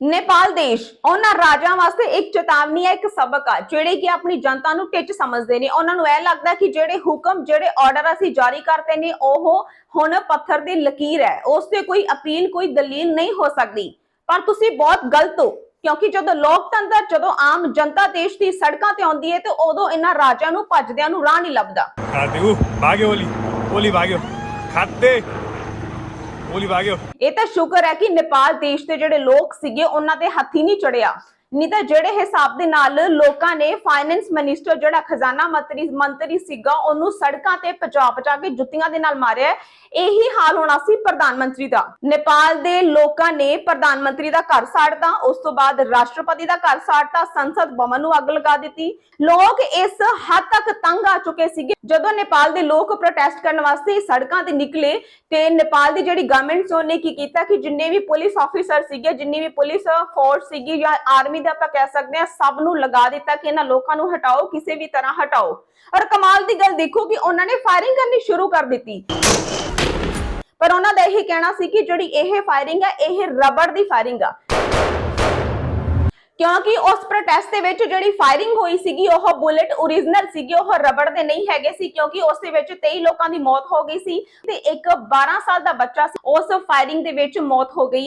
ਨੇਪਾਲ ਦੇਸ਼, ਉਹਨਾਂ ਰਾਜਾਂ ਵਾਸਤੇ ਇੱਕ ਚੇਤਾਵਨੀ ਹੈ, ਇੱਕ ਸਬਕ ਆ, ਜਿਹੜੇ ਕਿ ਆਪਣੀ ਜਨਤਾ ਨੂੰ ਟਿੱਚ ਸਮਝਦੇ ਨੇ। ਉਹਨਾਂ ਨੂੰ ਇਹ ਲੱਗਦਾ ਕਿ ਜਿਹੜੇ ਹੁਕਮ, ਜਿਹੜੇ ਆਰਡਰ ਅਸੀਂ ਜਾਰੀ ਕਰਤੇ ਨੇ, ਉਹ ਹੁਣ ਪੱਥਰ ਦੀ ਲਕੀਰ ਹੈ। ਉਸ ਤੇ ਕੋਈ ਅਪੀਲ, ਕੋਈ ਦਲੀਲ ਨਹੀਂ ਹੋ ਸਕਦੀ। ਪਰ ਤੁਸੀਂ ਬਹੁਤ ਗਲਤ ਹੋ, ਕਿਉਂਕਿ ਜਦੋਂ ਲੋਕਤੰਤਰ, ਜਦੋਂ ਆਮ ਜਨਤਾ ਦੇਸ਼ ਦੀ ਸੜਕਾਂ ਤੇ ਆਉਂਦੀ ਹੈ, ਤੇ ਉਦੋਂ ਇਹਨਾਂ ਰਾਜਾਂ ਨੂੰ ਭੱਜਦਿਆਂ ਨੂੰ ਰਾਹ ਨਹੀਂ ਲੱਭਦਾ। ਖਾਦੇ ਉਹ ਭਾਗਿਓ ਓਲੀ ਓਲੀ ਭਾਗਿਓ ਖਾਦੇ ਗੋਲੀ ਵਾਗਿਓ ਇਹ ਤਾਂ ਸ਼ੁਕਰ ਹੈ ਕਿ ਨੇਪਾਲ ਦੇਸ਼ ਦੇ ਜਿਹੜੇ ਲੋਕ ਸੀਗੇ, ਉਹਨਾਂ ਤੇ ਹੱਥੀ ਨਹੀਂ ਚੜਿਆ। ਨਹੀਂ ਤਾਂ ਜਿਹੜੇ ਹਿਸਾਬ ਦੇ ਨਾਲ ਲੋਕਾਂ ਨੇ ਫਾਈਨੈਂਸ ਮਿਨਿਸਟਰ ਜਿਹੜਾ ਖਜ਼ਾਨਾ ਮੰਤਰੀ ਮੰਤਰੀ ਸੀਗਾ, ਉਹਨੂੰ ਸੜਕਾਂ ਤੇ ਪਚਾ ਪਚਾ ਕੇ ਜੁੱਤੀਆਂ ਦੇ ਨਾਲ ਮਾਰਿਆ ਇਹੀ ਹਾਲ ਹੋਣਾ ਸੀ ਪ੍ਰਧਾਨ ਮੰਤਰੀ ਦਾ। ਨੇਪਾਲ ਦੇ ਲੋਕਾਂ ਨੇ ਪ੍ਰਧਾਨ ਮੰਤਰੀ ਦਾ ਘਰ ਸਾੜਤਾ। ਉਸ ਤੋਂ ਬਾਅਦ ਰਾਸ਼ਟਰਪਤੀ ਦਾ ਘਰ ਸਾੜਤਾ। ਸੰਸਦ ਭਵਨ ਨੂੰ ਅੱਗ ਲਗਾ ਦਿੱਤੀ। ਲੋਕ ਇਸ ਹੱਦ ਤੱਕ ਤੰਗ ਆ ਚੁੱਕੇ ਸੀਗੇ। ਜਦੋਂ ਨੇਪਾਲ ਦੇ ਲੋਕ ਪ੍ਰੋਟੈਸਟ ਕਰਨ ਵਾਸਤੇ ਸੜਕਾਂ ਤੇ ਨਿਕਲੇ ਤੇ ਨੇਪਾਲ ਦੀ ਜਿਹੜੀ ਗਵਰਨਮੈਂਟ ਸੀ, ਉਹਨੇ ਕੀ ਕੀਤਾ ਕਿ ਜਿੰਨੇ ਵੀ ਪੁਲਿਸ ਆਫੀਸਰ ਸੀਗੇ, ਜਿੰਨੀ ਵੀ ਪੁਲਿਸ ਫੋਰਸ ਸੀਗੀ ਜਾਂ ਆਰਮੀ ਦਾ ਆਪਾਂ ਕਹਿ ਸਕਦੇ ਹਾਂ ਸਭ ਨੂੰ ਲਗਾ ਦਿੱਤਾ ਕਿ ਇਹਨਾਂ ਲੋਕਾਂ ਨੂੰ ਹਟਾਓ, ਕਿਸੇ ਵੀ ਤਰ੍ਹਾਂ ਹਟਾਓ। ਔਰ ਕਮਾਲ ਦੀ ਗੱਲ ਦੇਖੋ ਕਿ ਉਹਨਾਂ ਨੇ ਫਾਇਰਿੰਗ ਕਰਨੀ ਸ਼ੁਰੂ ਕਰ ਦਿੱਤੀ। ਪਰ ਉਹਨਾਂ ਦਾ ਇਹ ਕਹਿਣਾ ਸੀ ਕਿ ਜਿਹੜੀ ਇਹ ਫਾਇਰਿੰਗ ਹੈ ਇਹ ਰਬੜ ਦੀ ਫਾਇਰਿੰਗ ਆ। ਕਿਉਂਕਿ ਉਸ ਪ੍ਰੋਟੈਸਟ ਦੇ ਵਿੱਚ ਜਿਹੜੀ ਫਾਇਰਿੰਗ ਹੋਈ ਸੀਗੀ, ਉਹ ਬੁਲੇਟ origignal ਸੀਗੀ, ਉਹ ਰਬੜ ਦੇ ਨਹੀਂ ਹੈਗੇ ਸੀ, ਕਿਉਂਕਿ ਉਸ ਦੇ ਵਿੱਚ 23 ਲੋਕਾਂ ਦੀ ਮੌਤ ਹੋ ਗਈ ਸੀ। ਤੇ ਇੱਕ 12 ਸਾਲ ਦਾ ਬੱਚਾ ਸੀ, ਉਸ ਫਾਇਰਿੰਗ ਦੇ ਵਿੱਚ ਮੌਤ ਹੋ ਗਈ